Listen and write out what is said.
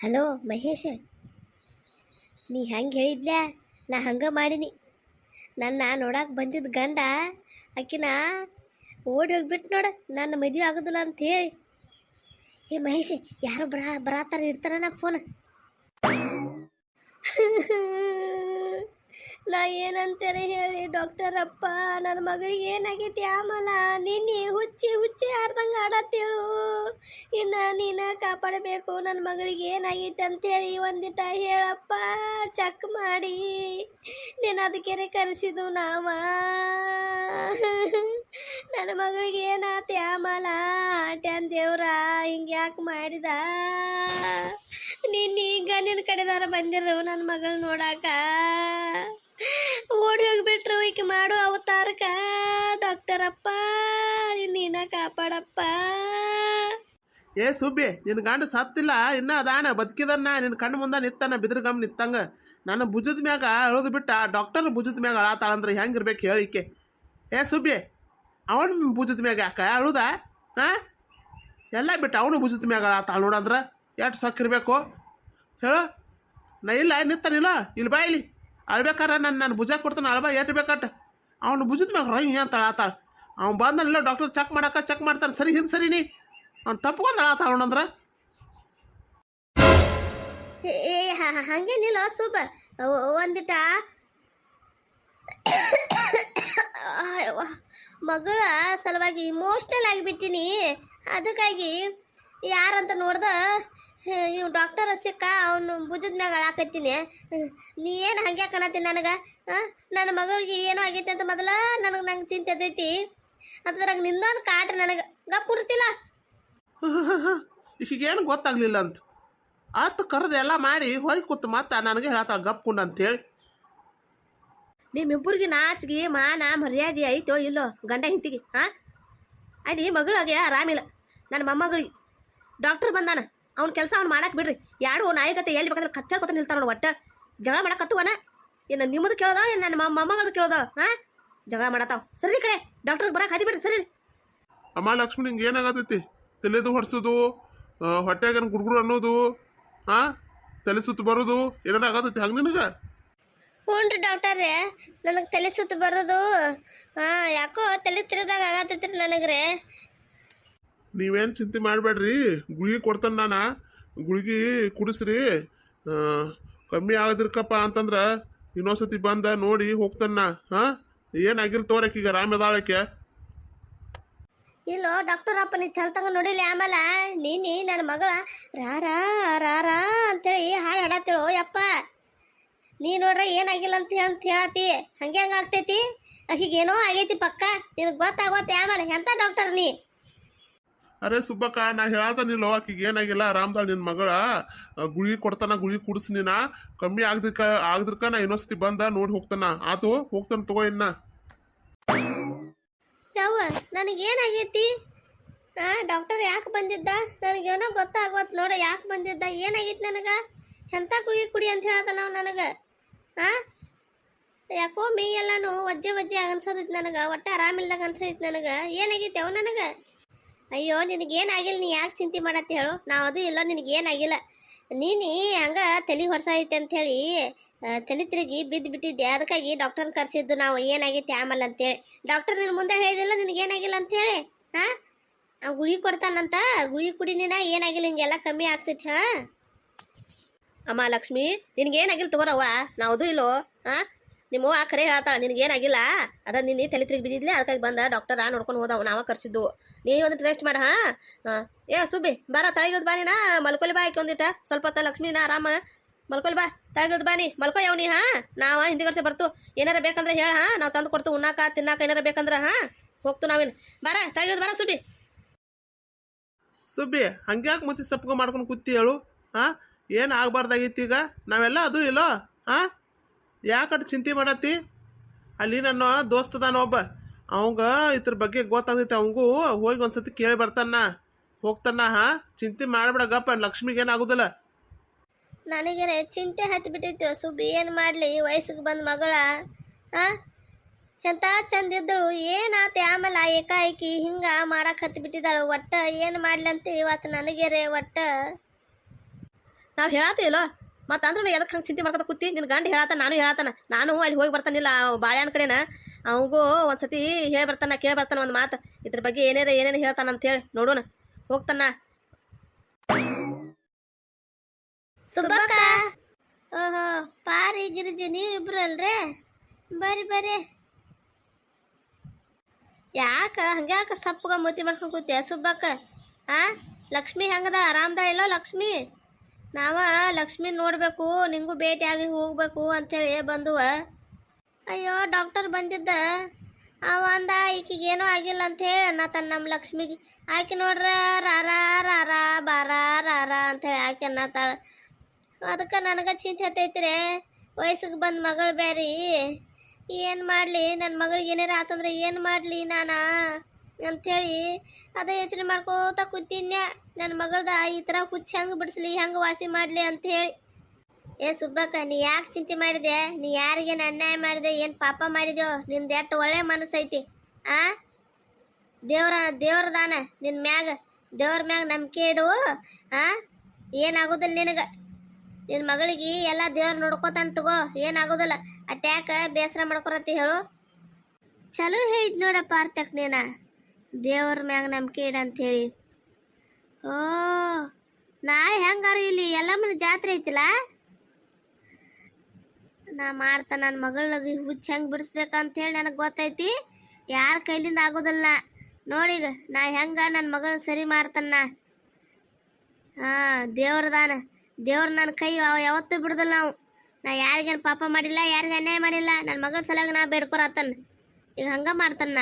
Hello Mahesh, ನೀ ಹೆಂಗೆ ಹೇಳಿದ್ಲ್ಯಾ ನಾ ಹಂಗೆ ಮಾಡೀನಿ. ನನ್ನ ನೋಡಕ್ಕೆ ಬಂದಿದ್ದ ಗಂಡ ಆಕಿನ ಓಡಿ ಹೋಗ್ಬಿಟ್ಟು ನೋಡ, ನನ್ನ ಮದುವೆ ಆಗೋದಿಲ್ಲ ಅಂತ ಹೇಳಿ. ಏ ಮಹೇಶ, ಯಾರು ಬರ ಬರಾತಾರ ಇಡ್ತಾರ ನಾ ಫೋನ್ ನಾ ಏನಂತಾರೆ ಹೇಳಿ, ಡಾಕ್ಟರ್ ಅಪ್ಪ ನನ್ನ ಮಗಳಿಗೆ ಏನಾಗೈತಿ ಆಮಲ? ನಿನ್ನೆ ಹುಚ್ಚಿ ಹುಚ್ಚಿ ಆಡ್ದಂಗೆ ಆಡತ್ತೇಳು. ಇನ್ನು ನೀನ ಕಾಪಾಡಬೇಕು ನನ್ನ ಮಗಳಿಗೆ ಏನಾಗೈತೆ ಅಂತೇಳಿ ಒಂದಿಟ ಹೇಳಪ್ಪ, ಚೆಕ್ ಮಾಡಿ. ನೀನು ಅದಕ್ಕೆ ಕರೆಸಿದು ನಾವ. ನನ್ನ ಮಗಳಿಗೆ ಏನಾತಿ ಆಮಲ? ಆಟ್ಯಾನ್ ದೇವ್ರ, ಹಿಂಗೆ ಯಾಕೆ ಮಾಡಿದ? ನಿನ್ನ ಈಗ ನಿನ್ನ ಕಡೆದಾರ ಬಂದಿರು ನನ್ನ ಮಗಳು ನೋಡಾಕ. ಓಡಿ ಹೋಗ್ಬಿಟ್ರು ಈಕೆ ಮಾಡು ಅವತಾರಕ ಡಾಕ್ಟರಪ್ಪ ನೀನ ಕಾಪಾಡಪ್ಪ. ಏ ಸುಬ್ಬಿ ನಿನ್ನ ಗಂಡ ಸತ್ತಿಲ್ಲ, ಇನ್ನ ಅದಾನ, ಬದುಕಿದನ್ನ ನಿನ್ನ ಕಣ್ಣು ಮುಂದೆ ನಿತ್ತಾನ ಬಿದ್ರಗಮ್ ನಿತ್ತಂಗ ನನ್ನ ಭುಜದ ಮ್ಯಾಗ ಅಳೋದು ಬಿಟ್ಟ ಡಾಕ್ಟರ್ ಭುಜದ ಮ್ಯಾಗ ಅಳತಾಳಂದ್ರೆ ಹೆಂಗಿರ್ಬೇಕು ಹೇಳಿಕೆ ಏ ಸುಬ್ಬಿ, ಅವನ ಭುಜದ ಮ್ಯಾಗ ಯಾಕ ಅಳುದ? ಹಾಂ ಎಲ್ಲ ಬಿಟ್ಟು ಅವನು ಭುಜದ ಮ್ಯಾಗ ಅಳತಾಳ ನೋಡಂದ್ರೆ, ಎಷ್ಟು ಸಕ್ಕಿರ್ಬೇಕು. ಹೇಳು, ನಾ ಇಲ್ಲ ನಿತ್ತಾನಿಲ್ಲ ಇಲ್ಲಿ ಬಾ ಇಲ್ಲಿ. ಅಳ್ಬೇಕಾರೆ ನನ್ನ ನಾನು ಭುಜ ಕೊಡ್ತಾನೆ, ಅಳ್ಬಾ ಎಟ್ ಬೇಕಟ್ ಅವ್ನು ಭುಜದ ಮ್ಯಾಗ ರೈ ಅಂತ ಅಳತಾಳ. ಅವ್ನು ಬಂದಲ್ಲ ಡಾಕ್ಟರ್ ಚೆಕ್ ಮಾಡಕ್ಕ ಚೆಕ್ ಮಾಡ್ತಾನೆ, ಸರಿ ಹಿಂದೆ ಸರಿ ನೀ. ಅವ್ನು ತಪ್ಕೊಂಡು ಅಳತಾಳ ಅವನಂದ್ರೆ ಏ ಹಂಗೇನಿಲ್ಲ ಸೂಪ ಒಂದಿಟ ಮಗಳ ಸಲುವಾಗಿ ಇಮೋಷ್ನಲ್ ಆಗಿಬಿಟ್ಟಿನಿ. ಅದಕ್ಕಾಗಿ ಯಾರಂತ ನೋಡ್ದ ಇವ್ ಡಾಕ್ಟರ್ ಸಿಕ್ಕ ಅವನು ಭುಜದ ಮ್ಯಾಗ ಅಳಾಕತ್ತೀನಿ ನೀ ಏನು ಹಂಗೆ ಕಾಣತ್ತೀನಿ ನನಗೆ? ನನ್ನ ಮಗಳಿಗೆ ಏನೋ ಆಗೈತೆ ಅಂತ ಮೊದಲ ನನಗೆ ನಂಗೆ ಚಿಂತೆ ಅದೈತಿ ಅದ್ರಾಗ ನಿನ್ನೊಂದು ಕಾಟ್ರಿ ನನಗೆ. ಗಪ್ ಕೊಡ್ತಿಲ್ಲ? ಈಗೇನು ಗೊತ್ತಾಗ್ಲಿಲ್ಲ ಅಂತ. ಆತು ಕರೆದು ಎಲ್ಲ ಮಾಡಿ ಹೊರಗೆ ಕೂತು ಮತ್ತೆ ನನಗೆ ಹೇಳ್ತಾಳೆ ಗಪ್ಕೊಂಡು ಅಂತೇಳಿ ನಿಮ್ಮಿಬ್ಬರಿಗೆ ನಾಚಿಗೆ ಮಾನ ಮರ್ಯಾದೆ ಐತೋ ಇಲ್ಲೋ ಗಂಡ ಹಿಂತಿಗೆ ಹಾಂ ಅದಿ ಮಗಳಿಗೆ ಆರಾಮಿಲ್ಲ. ನನ್ನ ಮೊಮ್ಮಗಳಿಗೆ. ಡಾಕ್ಟರ್ ಬಂದಾನ? ಅವ್ನ ಕೆಲಸ ಅವ್ನು ಮಾಡಕ್ಕೆ ಬಿಡ್ರಿ. ಯಾರು ನಾಯಕತೆ ಎಲ್ಲಿ ಬೇಕಾದ್ರೆ ಕಚ್ಚಾಡ್ಕೊತ ನಿಲ್ತಾರ ಒಟ್ಟ. ಜಗಳ ಮಾಡಕತ್ತುವನ ಏನು ನಿಮ್ಮದು ಕೇಳೋದ? ಏನು ನನ್ನ ಮೊಮ್ಮಗಳದು ಕೇಳೋದ? ಹಾಂ? ಜಗಳ ಮಾಡತ್ತಾವ ಸರಿ ಕಡೆ ಡಾಕ್ಟರ್ ಬರಕ್ಕೆ ಹಾದಿ ಬಿಡ್ರಿ ಸರಿ ಅಮ್ಮ ಲಕ್ಷ್ಮಿ ನಿಂಗೆ ಏನಾಗತೈತಿ? ತಲೆದು ಹೊಡ್ಸೋದು ಹೊಟ್ಟೆಗೇನು ಗುಡ್ಗುಡು ಅನ್ನೋದು ಹಾಂ ತಲೆ ಸುತ್ತು ಬರೋದು ಏನಾರ ಆಗತೈತಿ? ಹಂಗೆ ನಿನಗೆ? ಹ್ಞೂ ರೀ ಡಾಕ್ಟರ್ರೆ ನನಗೆ ತಲೆ ಸುತ್ತು ಬರೋದು ಹಾಂ ಯಾಕೋ ತಲೆ ತಿರುದಾಗ ಆಗತ್ತೈತ್ರಿ ನನಗ್ರೆ. ನೀವೇನು ಚಿಂತೆ ಮಾಡಬೇಡ್ರಿ. ಗುಳಿಗೆ ಕೊಡ್ತಾನೆ ನಾನು. ಗುಳಿಗೆ ಕುಡಿಸ್ರಿ. ಕಮ್ಮಿ ಆಗದಿರ್ಕಪ್ಪ ಅಂತಂದ್ರೆ ಇನ್ನೊಂದ್ಸತಿ ಬಂದ ನೋಡಿ ಹೋಗ್ತಾನ ಹಾಂ? ಏನಾಗಿಲ್ಲ ಈಗ ರಾಮದಾಳಕ್ಕೆ ಇಲ್ಲೋ ಡಾಕ್ಟರ್ ಅಪ್ಪ ನೀ ಚಲ್ತಂಗ ನೋಡಿಲ್ಲ ಆಮೇಲೆ? ನೀನಿ ನನ್ನ ಮಗಳ ರಾರಾ ರಾರಾ ಅಂತೇಳಿ ಹಾಡು ಹಾಡತ್ತೇಳು ಯಪ್ಪ. ನೀ ನೋಡ್ರೆ ಏನಾಗಿಲ್ಲ ಅಂತ ಅಂತ ಹೇಳತಿ. ಹಂಗೆ ಹಂಗೆ ಆಗ್ತೈತಿ. ಆಕಿಗೇನೋ ಆಗೈತಿ ಪಕ್ಕ. ನಿನಗೆ ಗೊತ್ತಾಗೋತಿ ಆಮೇಲೆ. ಎಂಥ ಡಾಕ್ಟರ್ ನೀ? ಅರೆ ಸುಬ್ಬಕ್ಕ, ನಾ ಹೇಳತಾನಿಲ್ಲ ಆಕಿಗೆ ಏನಾಗಿಲ್ಲ ರಾಮ್ದಾಳ್ ನಿನ್ನ ಮಗಳ. ಗುಳಿ ಕೊಡ್ತಾನ ಗುಳಿ ಕುಡಿಸ್ ನೀನ. ಕಮ್ಮಿ ಆಗ್ದಕ್ಕ ಆಗದ್ರಕ ನಾ ಇನ್ನೊಂದ್ಸತಿ ಬಂದ ನೋಡಿ ಹೋಗ್ತಾನ. ಆತು, ಹೋಗ್ತಾನ ತಗೋ ಇನ್ನ. ಯಾವ ನನಗೇನಾಗೈತಿ? ಹಾ ಡಾಕ್ಟರ್ ಯಾಕೆ ಬಂದಿದ್ದ? ನನಗೇನೋ ಗೊತ್ತಾಗೋತ್ ನೋಡ, ಯಾಕೆ ಬಂದಿದ್ದ? ಏನಾಗೈತಿ ನನಗೆ? ಎಂಥ ಕುಡಿ ಕುಡಿ ಅಂತ ಹೇಳ್ದ ನಾವು ನನಗೆ? ಹಾಂ ಯಾಕೋ ಮೈ ಎಲ್ಲಾನು ವಜ್ಜೆ ವಜ್ಜೆ ಅನ್ಸತೈತಿ ನನಗೆ, ಒಟ್ಟೆ ಆರಾಮಿಲ್ದಾಗ ಅನ್ಸೈತಿ ನನಗೆ. ಏನಾಗೈತಿ ಅವು ನನಗೆ? ಅಯ್ಯೋ ನಿನಗೇನಾಗಿಲ್ಲ ನೀ ಯಾಕೆ ಚಿಂತೆ ಮಾಡತ್ತೆ ಹೇಳು? ನಾವು ಅದು ಇಲ್ಲ ನಿನಗೇನಾಗಿಲ್ಲ ನೀನು ಹಂಗೆ ತಲೆ ಹೊಡ್ಸೈತೆ ಅಂಥೇಳಿ ತಲೆ ತಿರುಗಿ ಬಿದ್ದು ಬಿಟ್ಟಿದ್ದೆ. ಅದಕ್ಕಾಗಿ ಡಾಕ್ಟರ್ನ ಕರೆಸಿದ್ದು ನಾವು. ಏನಾಗೈತೆ ಆಮೇಲೆ ಅಂತೇಳಿ ಡಾಕ್ಟರ್ ನಿನ್ನ ಮುಂದೆ ಹೇಳಿದಿಲ್ಲ ನಿನಗೇನಾಗಿಲ್ಲ ಅಂಥೇಳಿ ಹಾಂ? ಆ ಗುಳಿ ಕೊಡ್ತಾನಂತ? ಗುಳಿ ಕುಡಿ ನೀನ, ಏನಾಗಿಲ್ಲ, ಹಿಂಗೆಲ್ಲ ಕಮ್ಮಿ ಆಗ್ತೈತಿ, ಹಾಂ? ಅಮ್ಮ ಲಕ್ಷ್ಮಿ ನಿನಗೇನಾಗಿಲ್ಲ ತಗೋರವ್ವ. ನಾವುದು ಇಲ್ಲೋ, ಹಾಂ? ನಿಮ್ಮ ಆ ಕರೆ ಹೇಳ್ತಾಳ ನಿನಗೇನಾಗಿಲ್ಲ ಅದ ನಿನ್ನೆ ತಲೆ ತಿರುಗಿ ಬಿದ್ದಿದ್ಲೆ ಅದಕ್ಕಾಗಿ ಬಂದ ಆ ನೋಡ್ಕೊಂಡು ಹೋದವು, ನಾವ ಕರ್ಸಿದ್ದು. ನೀ ಒಂದು ರೆಸ್ಟ್ ಮಾಡ, ಹಾ? ಏ ಸುಬಿ ಬಾರ ತಳಗಿದ್ ಬಾನಿ ನಾ ಮಲ್ಕೊಲಿ ಬಾ ಆಕಿ ಒಂದಿಟ. ಸ್ವಲ್ಪ ಹೊತ್ತ ಲಕ್ಷ್ಮಿನ ಆರಾಮ. ಮಲ್ಕೊಲಿ ಬಾ ತಳಗಿದ್ ಬಾ ನೀ. ಮಲ್ಕೊ ಯಾವ ನೀ, ಹಾ? ನಾವು ಹಿಂದಿಗಡ್ಸೆ ಬರ್ತು. ಏನಾರ ಬೇಕಂದ್ರೆ ಹೇಳ, ಹಾ? ನಾವು ತಂದು ಕೊಡ್ತು ಉಣ್ಣಾಕ, ತಿನ್ನಾಕ ಏನಾರ ಬೇಕಂದ್ರೆ, ಹಾ? ಹೋಗ್ತು ನಾವೇನು. ಬಾರ ತಳಗಿದ್ ಬಾರ ಸುಬಿ ಸುಬ್ಬಿ, ಹಂಗ್ಯಾಕೆ ಮುತ್ತಿ ಸಪ್ಕ ಮಾಡ್ಕೊಂಡು ಕೂತಿ ಹೇಳು, ಹಾಂ? ಏನು ಆಗಬಾರ್ದಾಗಿತ್ತು ಈಗ? ನಾವೆಲ್ಲ ಅದು ಇಲ್ಲೋ, ಹಾಂ? ಯಾಕಟ್ ಚಿಂತೆ ಮಾಡತ್ತಿ? ಅಲ್ಲಿ ನನ್ನ ದೋಸ್ತದಾನ ಒಬ್ಬ. ಅವಂಗ ಇದ್ರ ಬಗ್ಗೆ ಗೊತ್ತಾಗ್ತೈತೆ. ಅವಂಗೂ ಹೋಗಿ ಒಂದ್ಸತಿ ಕೇಳಿ ಬರ್ತಾನ. ಹೋಗ್ತಾನ ಹಾಂ? ಚಿಂತೆ ಮಾಡಬೇಡ ಗಪ್ಪ ಲಕ್ಷ್ಮಿಗೆ ಏನಾಗುದಿಲ್ಲ ನನಗೆ ಚಿಂತೆ ಹತ್ತಿ ಬಿಟ್ಟಿತ್ತು ಸುಬ್ಬಿ ಏನು ಮಾಡಲಿ? ವಯಸ್ಸಿಗೆ ಬಂದ ಮಗಳ ಹಾಂ? ಎಂಥ ಚಂದ ಇದ್ದಳು. ಏನಾತ? ಆಮೇಲೆ ಏಕಾಏಕಿ ಹಿಂಗೆ ಮಾಡಕ್ಕೆ ಹತ್ತಿ ಒಟ್ಟು ಒಟ್ಟ ಏನು ಮಾಡ್ಲಿ ಅಂತ ಇವತ್ತು ನನಗೆ ಒಟ್ಟು? ಒಟ್ಟ ನಾವು ಹೇಳತ್ತಿಲ್ಲೋ ಮತ್ತು ಅಂದ್ರೆ ಎದಕ್ಕೆ ಹಂಗೆ ಚಿಂತೆ ಮಾಡ್ಕೊತ ಕೂತಿ? ನಿನ್ನ ಗಂಡ ಹೇಳತ್ತಾನ ನಾನು ಹೇಳತ್ತಾನ ನಾನು ಅಲ್ಲಿ ಹೋಗಿ ಬರ್ತಾನಿಲ್ಲ ಬಾಳ್ಯಾನ ಕಡೆನ. ಅವನಿಗೂ ಒಂದ್ಸತಿ ಹೇಳಿ ಬರ್ತಾನ, ಕೇಳಿ ಬರ್ತಾನ ಒಂದು ಮಾತು. ಇದ್ರ ಬಗ್ಗೆ ಏನೇನು ಏನೇನು ಹೇಳ್ತಾನ ಅಂತ ಹೇಳಿ ನೋಡೋಣ. ಹೋಗ್ತಾನ. ಸುಬ್ಬಕ್ಕ. ಓಹೋ, ಪಾರಿ ಗಿರಿಜಿ, ನೀವಿಬ್ರು ಅಲ್ರಿ? ಬರ್ರಿ ಬರ್ರಿ. ಯಾಕ, ಹಂಗ್ಯಾಕ ಸಪ್ಪಗ ಮೂತಿ ಮಾಡ್ಕೊಂಡು ಕೂತ್ಯ ಸುಬ್ಬಕ್ಕ? ಆ? ಲಕ್ಷ್ಮಿ ಹೆಂಗದ ಆರಾಮದ ಇಲ್ಲೋ ಲಕ್ಷ್ಮಿ? ನಾವ ಲಕ್ಷ್ಮಿ ನೋಡಬೇಕು, ನಿಂಗೂ ಭೇಟಿಯಾಗಿ ಹೋಗ್ಬೇಕು ಅಂತೇಳಿ ಬಂದುವ. ಅಯ್ಯೋ ಡಾಕ್ಟರ್ ಬಂದಿದ್ದ. ಅವ ಅಂದ, ಈಕಿಗೆ ಏನೂ ಆಗಿಲ್ಲ ಅಂತ ಹೇಳಿ ತನ್ನ ನಮ್ಮ ಲಕ್ಷ್ಮಿಗೆ. ಆಕೆ ನೋಡ್ರ ರಾರ ರಾರ ಬಾರ ರಾರ ಅಂತೇಳಿ ಆಕೆ ಅನ್ನತಾಳ ಅದಕ್ಕೆ ನನಗೆ ಚಿಂತೆ ಹತ್ತೈತ್ರಿ ವಯಸ್ಸಿಗೆ ಬಂದ ಮಗಳು ಬ್ಯಾರಿ. ಏನು ಮಾಡಲಿ? ನನ್ನ ಮಗಳಿಗೆ ಏನಾರ ಆತಂದ್ರೆ ಏನು ಮಾಡಲಿ ನಾನು? ಅಂಥೇಳಿ ಅದೇ ಯೋಚನೆ ಮಾಡ್ಕೋತ ಕೂತಿನ್ಯ ನನ್ನ ಮಗಳ್ದ ಈ ಥರ ಹುಚ್ಚು ಹೆಂಗೆ ಬಿಡಿಸ್ಲಿ, ಹೆಂಗೆ ವಾಸಿ ಮಾಡಲಿ ಅಂಥೇಳಿ ಏ ಸುಬ್ಬಕ್ಕ, ನೀ ಯಾಕೆ ಚಿಂತೆ ಮಾಡಿದೆ ನೀ ಯಾರಿಗೇನು ಅನ್ಯಾಯ ಮಾಡಿದೆ ಏನು ಪಾಪ ಮಾಡಿದ್ಯೋ, ನಿಂದು ಎಷ್ಟು ಒಳ್ಳೆ ಮನಸ್ಸೈತಿ, ಆ? ದೇವ್ರ ದೇವ್ರ ದಾನ ನಿನ್ನ ಮ್ಯಾಗ, ದೇವ್ರ ಮ್ಯಾಗ ನಂಬಿಕೆ ಇಡು, ಆ? ಏನಾಗೋದಿಲ್ಲ ನಿನಗೆ. ನಿನ್ನ ಮಗಳಿಗೆ ಎಲ್ಲ ದೇವ್ರ ನೋಡ್ಕೋತಾನೆ ತಗೋ, ಏನಾಗೋದಿಲ್ಲ. ಅಟ್ಯಾಕ ಬೇಸರ ಮಾಡ್ಕೊರತಿ ಹೇಳು. ಚಲೋ ಹೇಳಿದ್ ನೋಡಪ್ಪ ಅರ್ಥಕ್ ನೀನ. ದೇವ್ರ ಮ್ಯಾಗ ನಂಬಿಕೆ ಇಡ ಅಂತೇಳಿ. ಓ, ನಾಳೆ ಹೆಂಗಾರು ಇಲ್ಲಿ ಎಲ್ಲಮ್ಮನ ಜಾತ್ರೆ ಐತಿಲ್ಲ? ನಾ ಮಾಡ್ತಾ ನನ್ನ ಮಗಳಿಗೆ ಹುಚ್ಚ ಹೆಂಗೆ ಬಿಡಿಸ್ಬೇಕಂತೇಳಿ ನನಗೆ ಗೊತ್ತೈತಿ. ಯಾರ ಕೈಲಿಂದ ಆಗೋದಿಲ್ಲ. ನೋಡಿಗ ನಾ ಹೆಂಗ ನನ್ನ ಮಗಳನ್ನ ಸರಿ ಮಾಡ್ತಾನ? ಹಾಂ ದೇವ್ರದಾನ ದೇವ್ರ ನನ್ನ ಕೈ ಯಾವ- ಯಾವತ್ತೂ ಬಿಡುದಿಲ್ಲ ನಾವು ನಾ ಯಾರಿಗೇನು ಪಾಪ ಮಾಡಿಲ್ಲ ಯಾರಿಗೆ ಅನ್ಯಾಯ ಮಾಡಿಲ್ಲ. ನನ್ನ ಮಗಳ ಸಲುವಾಗಿ ನಾ ಬೇಡ್ಕೊರತ್ತನ ಈಗ ಹಂಗ ಮಾಡ್ತಾನ